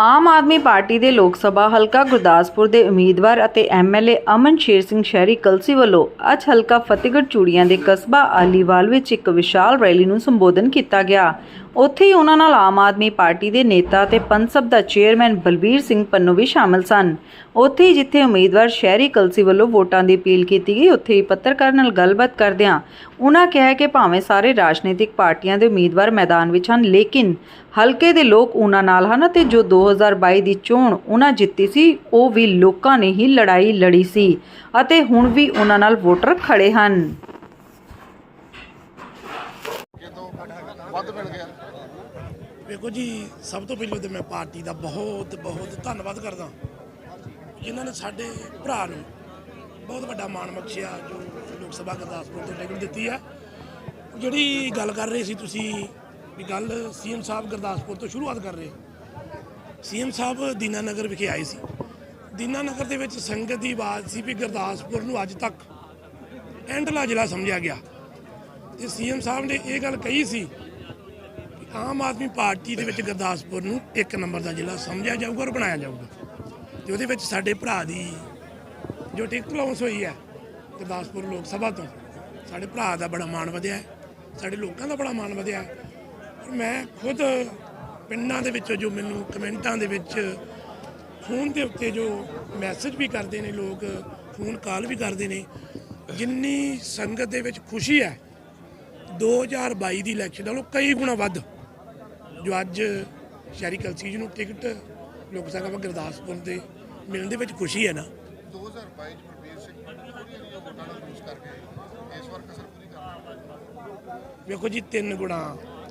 Aam Aadmi party ਦੇ ਲੋਕ ਸਭਾ ਹਲਕਾ ਗੁਰਦਾਸਪੁਰ ਦੇ ਉਮੀਦਵਾਰ ਅਤੇ ਐਮਐਲਏ ਅਮਨ ਸ਼ੇਰ ਸਿੰਘ ਸ਼ਹਿਰੀ ਕਲਸੀ ਵੱਲੋਂ ਅੱਜ ਹਲਕਾ ਫਤਿਹਗੜ੍ਹ ਚੂੜੀਆਂ ਦੇ ਕਸਬਾ ਆਲੀਵਾਲ ਵਿੱਚ ਇੱਕ ਵਿਸ਼ਾਲ ਰੈਲੀ ਨੂੰ ਸੰਬੋਧਨ ਕੀਤਾ ਗਿਆ। ਉੱਥੇ ਹੀ ਉਹਨਾਂ ਨਾਲ ਆਮ ਆਦਮੀ ਪਾਰਟੀ ਦੇ ਨੇਤਾ ਤੇ ਪੰਸਬ ਦਾ ਚੇਅਰਮੈਨ ਬਲਬੀਰ ਸਿੰਘ ਪੰਨੂ ਵੀ ਸ਼ਾਮਲ ਸਨ। ਉੱਥੇ ਹੀ ਜਿੱਥੇ ਉਮੀਦਵਾਰ ਸ਼ਹਿਰੀ ਕਲਸੀ ਵੱਲੋਂ ਵੋਟਾਂ ਦੀ ਅਪੀਲ ਕੀਤੀ ਗਈ, ਉੱਥੇ ਹੀ ਪੱਤਰਕਾਰ ਨਾਲ ਗੱਲਬਾਤ ਕਰਦਿਆਂ ਉਹਨਾਂ ਕਿਹਾ ਕਿ ਭਾਵੇਂ ਸਾਰੇ ਰਾਜਨੀਤਿਕ ਪਾਰਟੀਆਂ ਦੇ ਉਮੀਦਵਾਰ ਮੈਦਾਨ ਵਿੱਚ ਹਨ, ਲੇਕਿਨ ਹਲਕੇ ਦੇ ਲੋਕ ਉਹਨਾਂ ਨਾਲ ਹਨ ਤੇ ਜੋ 2022 ਦੀ ਚੋਣ ਉਹਨਾਂ ਜਿੱਤੀ ਸੀ, ਉਹ ਵੀ ਲੋਕਾਂ ਨੇ ਹੀ ਲੜਾਈ ਲੜੀ ਸੀ ਅਤੇ ਹੁਣ ਵੀ ਉਹਨਾਂ ਨਾਲ ਵੋਟਰ ਖੜੇ ਹਨ ਕਿਤੋਂ ਵੱਧ ਮਿਲ ਗਿਆ ਵੇਖੋ ਜੀ, ਸਭ ਤੋਂ ਪਹਿਲਾਂ ਤੇ ਮੈਂ ਪਾਰਟੀ ਦਾ ਬਹੁਤ ਬਹੁਤ ਧੰਨਵਾਦ ਕਰਦਾ। ਜਿਨ੍ਹਾਂ ਨੇ ਸਾਡੇ ਭਰਾ ਨੂੰ ਬਹੁਤ ਵੱਡਾ ਮਾਣ ਬਖਸ਼ਿਆ, ਜੋ ਲੋਕ ਸਭਾ ਗੁਰਦਾਸਪੁਰ ਤੋਂ ਟਿਕਟ ਦਿੱਤੀ ਹੈ ਜਿਹੜੀ ਗੱਲ ਕਰ ਰਹੇ ਸੀ ਤੁਸੀਂ, ਵੀ ਗੱਲ ਸੀਐਮ ਸਾਹਿਬ ਗੁਰਦਾਸਪੁਰ ਤੋਂ ਸ਼ੁਰੂਆਤ ਕਰ ਰਹੇ। ਸੀਐਮ ਸਾਹਿਬ ਦੀਨਾਨਗਰ ਵਿਖੇ ਆਏ ਸੀ। ਦੀਨਾਨਗਰ ਦੇ ਵਿੱਚ ਸੰਗਤ ਦੀ ਆਵਾਜ਼ ਸੀ ਵੀ ਗੁਰਦਾਸਪੁਰ ਨੂੰ ਅੱਜ ਤੱਕ ਐਂਡਲਾ ਜ਼ਿਲ੍ਹਾ ਸਮਝਿਆ ਗਿਆ। ਤੇ ਸੀਐਮ ਸਾਹਿਬ ਨੇ ਇਹ ਗੱਲ ਕਹੀ ਸੀ ਆਮ ਆਦਮੀ ਪਾਰਟੀ ਦੇ ਵਿੱਚ ਗੁਰਦਾਸਪੁਰ ਨੂੰ ਇੱਕ ਨੰਬਰ ਦਾ ਜ਼ਿਲ੍ਹਾ ਸਮਝਿਆ ਜਾਊਗਾ ਔਰ ਬਣਾਇਆ ਜਾਊਗਾ। ਤੇ ਉਹਦੇ ਵਿੱਚ ਸਾਡੇ ਭਰਾ ਦੀ ਜੋ ਟਿਕਟ ਲਾਉਂਸ ਹੋਈ ਹੈ, ਗੁਰਦਾਸਪੁਰ ਲੋਕ ਸਭਾ ਤੋਂ, ਸਾਡੇ ਭਰਾ ਦਾ ਬੜਾ ਮਾਣ ਵਧਿਆ ਸਾਡੇ ਲੋਕਾਂ ਦਾ ਬੜਾ ਮਾਣ ਵਧਿਆ ਮੈਂ ਖੁਦ ਪਿੰਡਾਂ ਦੇ ਵਿੱਚੋਂ ਜੋ ਮੈਨੂੰ ਕਮੈਂਟਾਂ ਦੇ ਵਿੱਚ ਫੋਨ ਦੇ ਉੱਤੇ ਜੋ ਮੈਸੇਜ ਵੀ ਕਰਦੇ ਨੇ ਲੋਕ ਫੋਨ ਕਾਲ ਵੀ ਕਰਦੇ ਨੇ, ਜਿੰਨੀ ਸੰਗਤ ਦੇ ਵਿੱਚ ਖੁਸ਼ੀ ਹੈ 2022 ਦੀ ਇਲੈਕਸ਼ਨ ਨਾਲੋਂ ਕਈ ਗੁਣਾ ਵੱਧ ਜੋ ਅੱਜ ਸ਼ਹਿਰੀ ਕਲਸੀ ਜੀ ਨੂੰ ਟਿਕਟ ਲੋਕ ਸਭਾ ਗੁਰਦਾਸਪੁਰ ਦੇ ਮਿਲਣ ਦੇ ਵਿੱਚ ਖੁਸ਼ੀ ਹੈ ਨਾ। 2022 ਚ ਪ੍ਰਵੀਰ ਸਿੰਘ ਥੋੜੀਆਂ ਜਿਹੀਆਂ ਵੋਟਾਂ ਨਾਲ ਲੂਜ਼ ਕਰਕੇ ਇਸ ਵਾਰ ਕਸਰ ਪੂਰੀ ਕਰਨਾ ਵੇਖੋ ਜੀ ਤਿੰਨ ਗੁਣਾ।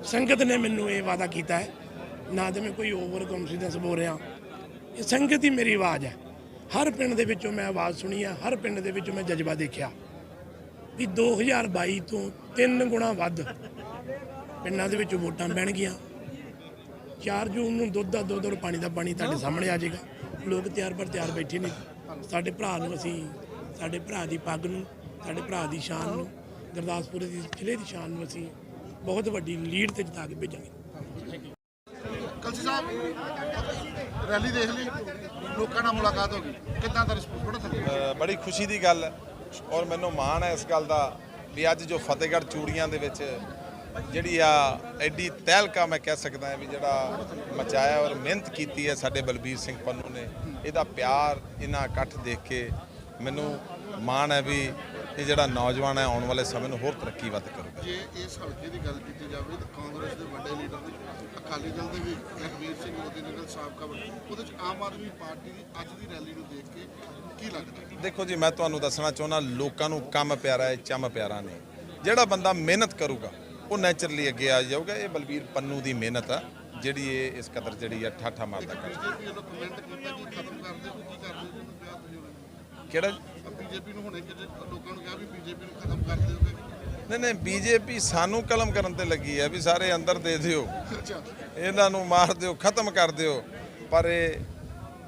ਸੰਗਤ ਨੇ ਮੈਨੂੰ ਇਹ ਵਾਅਦਾ ਕੀਤਾ ਹੈ ਨਾ ਤੇ ਮੈਂ ਕੋਈ ਓਵਰ ਕੌਨਫੀਡੈਂਸ ਬੋਲ ਰਿਹਾ। ਇਹ ਸੰਗਤ ਹੀ ਮੇਰੀ ਆਵਾਜ਼ ਹੈ। ਹਰ ਪਿੰਡ ਦੇ ਵਿੱਚੋਂ ਮੈਂ ਆਵਾਜ਼ ਸੁਣੀ ਹੈ ਹਰ ਪਿੰਡ ਦੇ ਵਿੱਚੋਂ ਮੈਂ ਜਜ਼ਬਾ ਦੇਖਿਆ। ਵੀ 2022 ਤੋਂ ਤਿੰਨ ਗੁਣਾ ਵੱਧ ਪਿੰਡਾਂ ਦੇ ਵਿੱਚ ਵੋਟਾਂ ਪੈਣਗੀਆਂ। 4 ਜੂਨ ਨੂੰ ਦੁੱਧ ਦਾ ਦੁੱਧ ਔਰ ਪਾਣੀ ਦਾ ਪਾਣੀ ਤੁਹਾਡੇ ਸਾਹਮਣੇ ਆ ਜਾਏਗਾ। ਲੋਕ ਤਿਆਰ ਪਰ ਤਿਆਰ ਬੈਠੇ ਨੇ। ਸਾਡੇ ਭਰਾ ਨੂੰ ਅਸੀਂ ਸਾਡੇ ਭਰਾ ਦੀ ਪੱਗ ਨੂੰ ਸਾਡੇ ਭਰਾ ਦੀ ਸ਼ਾਨ ਨੂੰ ਗੁਰਦਾਸਪੁਰ ਦੀ ਜ਼ਿਲ੍ਹੇ ਦੀ ਸ਼ਾਨ ਨੂੰ ਅਸੀਂ ਬਹੁਤ ਵੱਡੀ ਲੀਡ ਤੇ ਜਿਤਾ ਕੇ ਭੇਜਾਂਗੇ। ਕਲਸੀ ਸਾਹਿਬ ਰੈਲੀ ਦੇਖ ਲਈ? ਲੋਕਾਂ ਨਾਲ ਮੁਲਾਕਾਤ ਹੋ ਗਈ। ਕਿੱਦਾਂ ਦਾ ਰਿਸਪੌਂਸ? ਅ, ਬੜੀ ਖੁਸ਼ੀ ਦੀ ਗੱਲ ਹੈ ਔਰ ਮੈਨੂੰ ਮਾਣ ਹੈ ਇਸ ਗੱਲ ਦਾ ਵੀ ਅੱਜ ਜੋ ਫਤਿਹਗੜ੍ਹ ਚੂੜੀਆਂ ਦੇ ਵਿੱਚ ਜਿਹੜੀ ਆ ਐਡੀ ਤਹਿਲਕਾ ਮੈਂ ਕਹਿ ਸਕਦਾ ਹਾਂ ਵੀ ਜਿਹੜਾ ਮਚਾਇਆ ਔਰ ਮਿਹਨਤ ਕੀਤੀ ਹੈ ਸਾਡੇ ਬਲਬੀਰ ਸਿੰਘ ਪੰਨੂ ਨੇ ਇਹਦਾ ਪਿਆਰ ਇਹਨਾਂ ਇਕੱਠ ਦੇਖ ਕੇ ਮੈਨੂੰ ਮਾਣ ਹੈ ਵੀ ਇਹ ਜਿਹੜਾ ਨੌਜਵਾਨ ਹੈ ਆਉਣ ਵਾਲੇ ਸਮੇਂ ਨੂੰ ਹੋਰ ਤਰੱਕੀ ਵੱਧ ਕਰੂਗਾ। ਜੇ ਇਸ ਹਲਕੇ ਦੀ ਗੱਲ ਕੀਤੀ ਜਾਵੇ ਤਾਂ ਕਾਂਗਰਸ ਦੇ ਵੱਡੇ ਲੀਡਰ ਨੇ ਅਕਾਲੀ ਦਲ ਦੇ ਵੀ ਲਖਵੀਰ ਸਿੰਘ ਮੋਦੀ ਨਗਰ ਸਾਬਕਾ ਉਹਦੇ ਚ ਆਮ ਆਦਮੀ ਪਾਰਟੀ ਦੀ ਅੱਜ ਦੀ ਰੈਲੀ ਨੂੰ ਦੇਖ ਕੇ ਕੀ ਲੱਗਦਾ ਦੇਖੋ ਜੀ ਮੈਂ ਤੁਹਾਨੂੰ ਦੱਸਣਾ ਚਾਹੁੰਦਾ ਲੋਕਾਂ ਨੂੰ ਕੰਮ ਪਿਆਰਾ ਹੈ ਚੰਮ ਪਿਆਰਾ ਨਹੀਂ। ਜਿਹੜਾ ਬੰਦਾ ਮਿਹਨਤ ਕਰੂਗਾ ਉਹ ਨੇਚਰਲੀ ਅੱਗੇ ਆ ਜਾਊਗਾ। ਇਹ ਬਲਬੀਰ ਪੰਨੂ ਦੀ ਮਿਹਨਤ ਆ ਜਿਹੜੀ ਇਹ ਇਸ ਕਦਰ ਜਿਹੜੀ ਆ ਠਾਠਾ ਮਾਰਦਾ ਕਰ ਦਿਓ ਦਿਓ ਕਿਹੜਾ? ਬੀਜੇਪੀ ਨੂੰ ਹੁਣੇ ਲੋਕਾਂ ਨੂੰ ਕਿਹਾ ਵੀ ਬੀਜੇਪੀ ਨੂੰ ਖਤਮ ਕਰ ਦਿਓਗੇ ਨਹੀਂ? ਨਹੀਂ ਬੀਜੇਪੀ ਸਾਨੂੰ ਕਲਮ ਕਰਨ ਤੇ ਲੱਗੀ ਹੈ ਵੀ ਸਾਰੇ ਅੰਦਰ ਦੇ ਦਿਓ। ਇਹਨਾਂ ਨੂੰ ਮਾਰ ਦਿਓ ਖਤਮ ਕਰ ਦਿਓ। ਪਰ ਇਹ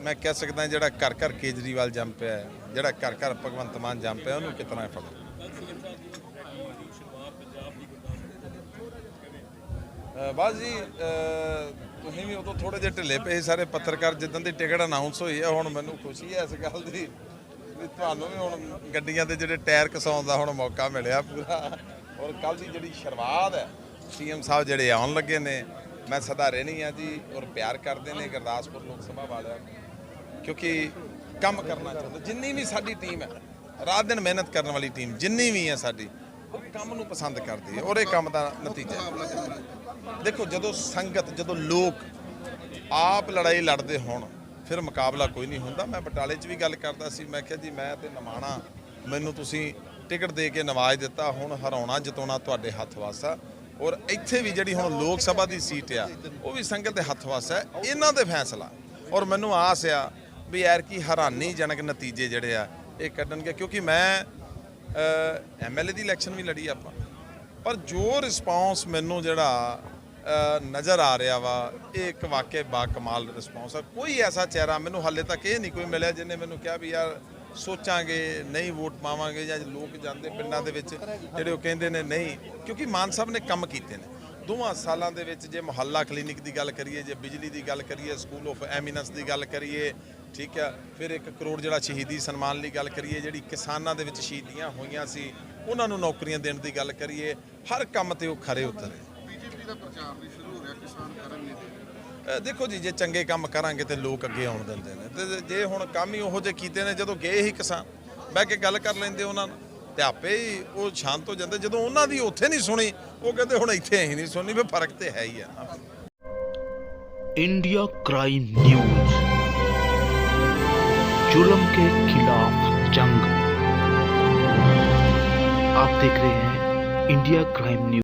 ਮੈਂ ਕਹਿ ਸਕਦਾ ਜਿਹੜਾ ਘਰ ਘਰ ਕੇਜਰੀਵਾਲ ਜੰਮ ਪਿਆ ਹੈ ਜਿਹੜਾ ਘਰ ਘਰ ਭਗਵੰਤ ਮਾਨ ਜੰਮ ਪਿਆ ਉਹਨੂੰ ਕਿਤਨਾ ਫੜੋ ਬਸ ਜੀ ਤੁਸੀਂ ਵੀ ਉਦੋਂ ਥੋੜੇ ਜਿਹੇ ਢਿੱਲੇ ਪਏ ਸਾਰੇ ਪੱਤਰਕਾਰ ਜਿੱਦਾਂ ਦੀ ਟਿਕਟ ਅਨਾਉਂਸ ਹੋਈ ਹੈ ਹੁਣ ਮੈਨੂੰ ਖੁਸ਼ੀ ਹੈ ਇਸ ਗੱਲ ਦੀ ਵੀ ਤੁਹਾਨੂੰ ਵੀ ਹੁਣ ਗੱਡੀਆਂ ਦੇ ਜਿਹੜੇ ਟਾਇਰ ਕਸਾਉਣ ਦਾ ਹੁਣ ਮੌਕਾ ਮਿਲਿਆ ਪੂਰਾ। ਔਰ ਕੱਲ ਦੀ ਜਿਹੜੀ ਸ਼ੁਰੂਆਤ ਹੈ, ਸੀਐਮ ਸਾਹਿਬ ਜਿਹੜੇ ਆਉਣ ਲੱਗੇ ਨੇ, ਮੈਂ ਸਦਾ ਰਹਿਣੀ ਆ ਜੀ, ਔਰ ਪਿਆਰ ਕਰਦੇ ਨੇ ਗੁਰਦਾਸਪੁਰ ਲੋਕ ਸਭਾ ਵਾਲਿਆਂ ਨੂੰ, ਕਿਉਂਕਿ ਕੰਮ ਕਰਨਾ ਚਾਹੁੰਦੇ, ਜਿੰਨੀ ਵੀ ਸਾਡੀ ਟੀਮ ਹੈ, ਰਾਤ ਦਿਨ ਮਿਹਨਤ ਕਰਨ ਵਾਲੀ ਟੀਮ ਜਿੰਨੀ ਵੀ ਹੈ ਸਾਡੀ, ਉਹ ਕੰਮ ਨੂੰ ਪਸੰਦ ਕਰਦੀ ਹੈ, ਔਰ ਇਹ ਕੰਮ ਦਾ ਨਤੀਜਾ ਦੇਖੋ, ਜਦੋਂ ਸੰਗਤ, ਜਦੋਂ ਲੋਕ ਆਪ ਲੜਾਈ ਲੜਦੇ ਹੋਣ, ਫਿਰ ਮੁਕਾਬਲਾ ਕੋਈ ਨਹੀਂ ਹੁੰਦਾ। ਮੈਂ ਬਟਾਲੇ 'ਚ ਵੀ ਗੱਲ ਕਰਦਾ ਸੀ, ਮੈਂ ਕਿਹਾ ਜੀ, ਮੈਂ ਤੇ ਨਮਾਣਾ, ਮੈਨੂੰ ਤੁਸੀਂ ਟਿਕਟ ਦੇ ਕੇ ਨਵਾਜ ਦਿੱਤਾ, ਹੁਣ ਹਰਾਉਣਾ, ਜਿਤਾਉਣਾ ਤੁਹਾਡੇ ਹੱਥ ਵੱਸ ਆ। ਔਰ ਇੱਥੇ ਵੀ ਜਿਹੜੀ ਹੁਣ ਲੋਕ ਸਭਾ ਦੀ ਸੀਟ ਆ, ਉਹ ਵੀ ਸੰਗਤ ਦੇ ਹੱਥ ਵੱਸ ਇਹਨਾਂ ਦੇ ਫੈਸਲਾ। ਔਰ ਮੈਨੂੰ ਆਸ ਆ ਵੀ ਯਾਰ ਕੀ ਹੈਰਾਨੀਜਨਕ ਨਤੀਜੇ ਜਿਹੜੇ ਆ, ਇਹ ਕੱਢਣਗੇ। ਕਿਉਂਕਿ ਮੈਂ ਐਮਐਲਏ ਦੀ ਇਲੈਕਸ਼ਨ ਵੀ ਲੜੀ ਆਪਾਂ। ਪਰ ਜੋ ਰਿਸਪੌਂਸ ਮੈਨੂੰ ਜਿਹੜਾ ਨਜ਼ਰ ਆ ਰਿਹਾ ਵਾ। ਇਹ ਇੱਕ ਵਾਕਿਆ ਬਾ ਕਮਾਲ ਰਿਸਪੌਂਸ ਆ। ਕੋਈ ਐਸਾ ਚਿਹਰਾ ਮੈਨੂੰ ਹਾਲੇ ਤੱਕ ਇਹ ਨਹੀਂ ਕੋਈ ਮਿਲਿਆ ਜਿਹਨੇ ਮੈਨੂੰ ਕਿਹਾ ਵੀ ਯਾਰ ਸੋਚਾਂਗੇ, ਨਹੀਂ ਵੋਟ ਪਾਵਾਂਗੇ ਜਾਂ ਲੋਕ ਜਾਂਦੇ ਪਿੰਡਾਂ ਦੇ ਵਿੱਚ ਜਿਹੜੇ ਉਹ ਕਹਿੰਦੇ ਨੇ ਨਹੀਂ, ਕਿਉਂਕਿ ਮਾਨ ਸਾਹਿਬ ਨੇ ਕੰਮ ਕੀਤੇ ਨੇ। ਦੋਵਾਂ ਸਾਲਾਂ ਦੇ ਵਿੱਚ ਜੇ ਮੁਹੱਲਾ ਕਲੀਨਿਕ ਦੀ ਗੱਲ ਕਰੀਏ, ਜੇ ਬਿਜਲੀ ਦੀ ਗੱਲ ਕਰੀਏ, ਸਕੂਲ ਆਫ ਐਮੀਨੈਂਸ ਦੀ ਗੱਲ ਕਰੀਏ, ਠੀਕ ਆ, ਫਿਰ 1 ਕਰੋੜ ਜਿਹੜਾ ਸ਼ਹੀਦੀ ਸਨਮਾਨ ਲਈ ਗੱਲ ਕਰੀਏ, ਜਿਹੜੀ ਕਿਸਾਨਾਂ ਦੇ ਵਿੱਚ ਸ਼ਹੀਦੀਆਂ ਹੋਈਆਂ ਸੀ, ਉਹਨਾਂ ਨੂੰ ਨੌਕਰੀਆਂ ਦੇਣ ਦੀ ਗੱਲ ਕਰੀਏ, ਹਰ ਕੰਮ ਤੇ ਉਹ ਖਰੇ ਉਤਰੇ। ਦਾ ਪ੍ਰਚਾਰ ਨਹੀਂ ਸ਼ੁਰੂ ਹੋ ਰਿਹਾ ਕਿਸਾਨ ਕਰਨ ਨਹੀਂ ਦੇ ਅ, ਦੇਖੋ ਜੀ ਜੇ ਚੰਗੇ ਕੰਮ ਕਰਾਂਗੇ ਤੇ ਲੋਕ ਅੱਗੇ ਆਉਣ ਦਿੰਦੇ ਨੇ ਤੇ ਜੇ ਹੁਣ ਕੰਮ ਹੀ ਉਹੋ ਜਿਹੇ ਕੀਤੇ ਨੇ ਜਦੋਂ ਗਏ ਹੀ ਕਿਸਾਨ ਬਹਿ ਕੇ ਗੱਲ ਕਰ ਲੈਂਦੇ ਉਹਨਾਂ ਨਾਲ ਤੇ ਆਪੇ ਹੀ ਉਹ ਸ਼ਾਂਤ ਹੋ ਜਾਂਦੇ ਜਦੋਂ ਉਹਨਾਂ ਦੀ ਉੱਥੇ ਨਹੀਂ ਸੁਣੀ ਉਹ ਕਹਿੰਦੇ ਹੁਣ ਇੱਥੇ ਅਸੀਂ ਨਹੀਂ ਸੁਣਨੀ ਫਿਰ ਫਰਕ ਤੇ ਹੈ ਹੀ ਆ ਨਾ इंडिया क्राइम न्यूज जुल्म के खिलाफ जंग आप देख रहे हैं इंडिया क्राइम न्यूज